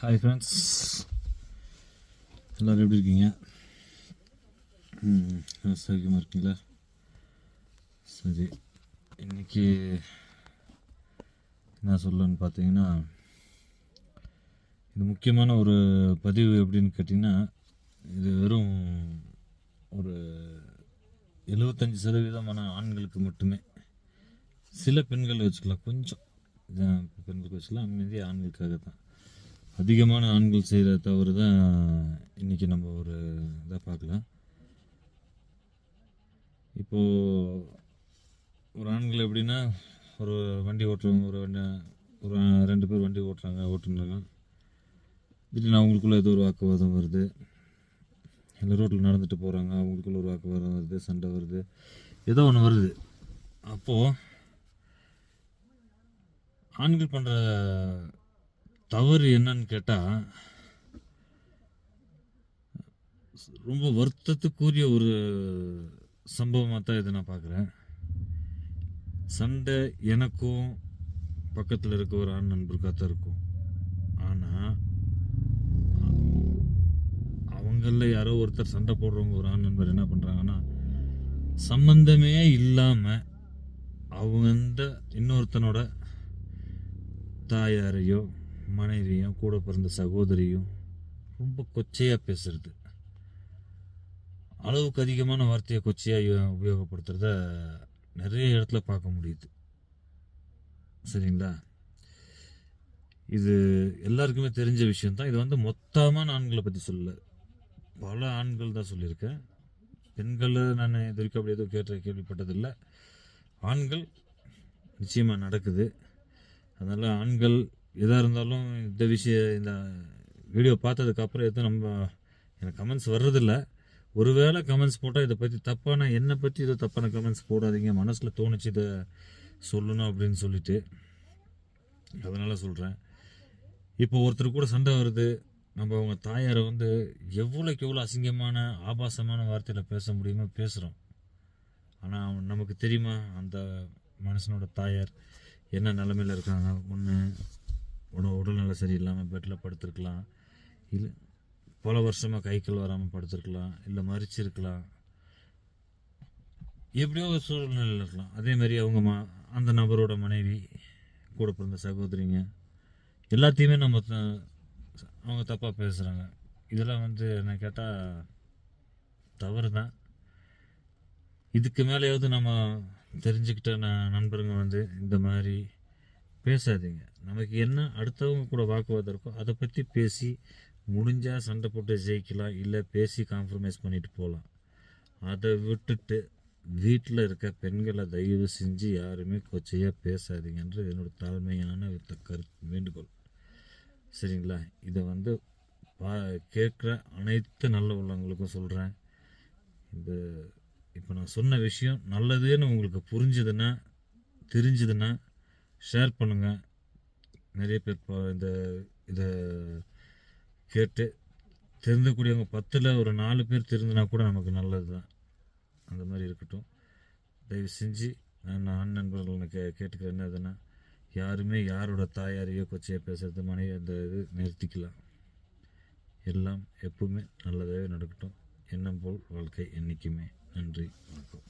Hi friends எல்லோரும் எப்படி இருக்கீங்க சௌக்கியமாக இருக்கீங்களா சரி இன்னைக்கு என்ன சொல்லணும்னு பார்த்தீங்கன்னா இது முக்கியமான ஒரு பதிவு எப்படின்னு கேட்டிங்கன்னா இது வெறும் ஒரு எழுபத்தஞ்சி சதவீதமான ஆண்களுக்கு மட்டுமே சில பெண்கள் வச்சுக்கலாம் கொஞ்சம் பெண்களுக்கு வச்சுக்கலாம் மீதி ஆண்களுக்காக தான் அதிகமான ஆண்கள் செய்கிற தவறு தான் இன்றைக்கி நம்ம ஒரு இதாக பார்க்கலாம் இப்போது ஒரு ஆண்கள் எப்படின்னா ஒரு வண்டி ஓட்டுறவங்க ஒரு வண்டி ஒரு ரெண்டு பேர் வண்டி ஓட்டுறாங்க ஓட்டுனாங்க திடீர்னு அவங்களுக்குள்ளே ஏதோ ஒரு வாக்குவாதம் வருது. இல்லை ரோட்டில் நடந்துட்டு போகிறாங்க அவங்களுக்குள்ள ஒரு வாக்குவாதம் வருது சண்டை வருது. ஏதோ ஒன்று வருது. அப்போது ஆண்கள் பண்ணுற தவறு என்னன்னு கேட்டால் ரொம்ப வருத்தத்துக்குரிய ஒரு சம்பவமாக தான் இதை நான் பார்க்குறேன். சண்டை எனக்கும் பக்கத்தில் இருக்க ஒரு ஆண் நண்பருக்காக தான் இருக்கும். ஆனால் அவங்களில் யாரோ ஒருத்தர் சண்டை போடுறவங்க ஒரு ஆண் நண்பர் என்ன பண்ணுறாங்கன்னா சம்பந்தமே இல்லாமல் அவங்க இன்னொருத்தனோட தாயாரையோ மனைவியும் கூட பிறந்த சகோதரியும் ரொம்ப கொச்சையாக பேசுறது. அளவுக்கு அதிகமான வார்த்தையை கொச்சையாக உபயோகப்படுத்துறத நிறைய இடத்துல பார்க்க முடியுது. சரிங்களா? இது எல்லாருக்குமே தெரிஞ்ச விஷயந்தான் இது வந்து மொத்தமான ஆண்களை பற்றி சொல்லலை. பல ஆண்கள் தான் சொல்லியிருக்கேன். பெண்கள் நான் இது வரைக்கும் அப்படி எதுவும் கேட்ட கேள்விப்பட்டதில்லை. ஆண்கள் நிச்சயமாக நடக்குது. அதனால் ஆண்கள் எதாக இருந்தாலும் இந்த விஷயம் இந்த வீடியோ பார்த்ததுக்கப்புறம் எதுவும் நம்ம எனக்கு கமெண்ட்ஸ் வர்றதில்ல. ஒருவேளை கமெண்ட்ஸ் போட்டால் இதை பற்றி தப்பான என்னை பற்றி ஏதோ தப்பான கமெண்ட்ஸ் போடாதீங்க. மனசில் தோணுச்சு இதை சொல்லணும் அப்படின்னு சொல்லிட்டு. அதனால் சொல்கிறேன் இப்போ ஒருத்தர் கூட சண்டை வருது. நம்ம அவங்க தாயாரை வந்து எவ்வளோக்கு எவ்வளோ அசிங்கமான ஆபாசமான வார்த்தையில் பேச முடியுமோ பேசுகிறோம் ஆனால் நமக்கு தெரியுமா? அந்த மனுஷனோட தாயார் என்ன நிலமையில் இருக்காங்க? ஒன்று உட உடல்நல சரியில்லாமல் பெட்டில் படுத்திருக்கலாம். இல்லை பல வருஷமாக கை கால் வராமல் படுத்திருக்கலாம். இல்லை மறிச்சிருக்கலாம். எப்படியோ ஒரு சூழ்நிலையில் இருக்கலாம். அதே மாதிரி அவங்க மா அந்த நபரோட மனைவி கூட பிறந்த சகோதரிங்க எல்லாத்தையுமே நம்ம த- அவங்க தப்பாக பேசுகிறாங்க இதெல்லாம் வந்து என்ன கேட்டால் தவறு தான் இதுக்கு மேலேயாவது நம்ம தெரிஞ்சுக்கிட்ட ந- நண்பருங்க வந்து இந்த மாதிரி பேசாதீங்க. நமக்கு என்ன அடுத்தவங்க கூட வாக்குவாதம் இருக்கோ அதை பற்றி பேசி முடிஞ்சால் சண்டை போட்டு ஜெயிக்கலாம் இல்லை பேசி காம்ப்ரமைஸ் பண்ணிட்டு போகலாம் அதை விட்டுட்டு வீட்டில் இருக்க பெண்களை தயவு செஞ்சு யாருமே கொச்சையாக பேசாதீங்கன்ற என்னோட தாழ்மையான கருத்து. வேண்டுகோள். சரிங்களா? இதை வந்து பா கேட்குற அனைத்து நல்ல உள்ளவங்களுக்கும் சொல்கிறேன் இந்த இப்போ நான் சொன்ன விஷயம் நல்லதுன்னு உங்களுக்கு புரிஞ்சுதுன்னா தெரிஞ்சுதுன்னா ஷேர் பண்ணுங்கள் நிறைய பேர் இப்போ இந்த இதை கேட்டு தெரிந்தக்கூடியவங்க பத்தில் ஒரு நாலு பேர் தெரிஞ்சுனா கூட நமக்கு நல்லது தான் அந்த மாதிரி இருக்கட்டும். தயவு செஞ்சு நான் ஆண் நண்பர்கள் கே கேட்டுக்கிறேன். என்ன எதுனா யாருமே யாரோட தாயாரையோ கொச்சையோ பேசுகிறது மனைவி அந்த இது நிறுத்திக்கலாம். எல்லாம் எப்பவுமே நல்லதாகவே நடக்கட்டும். எண்ணம் போல் வாழ்க்கை என்றைக்குமே நன்றி வணக்கம்.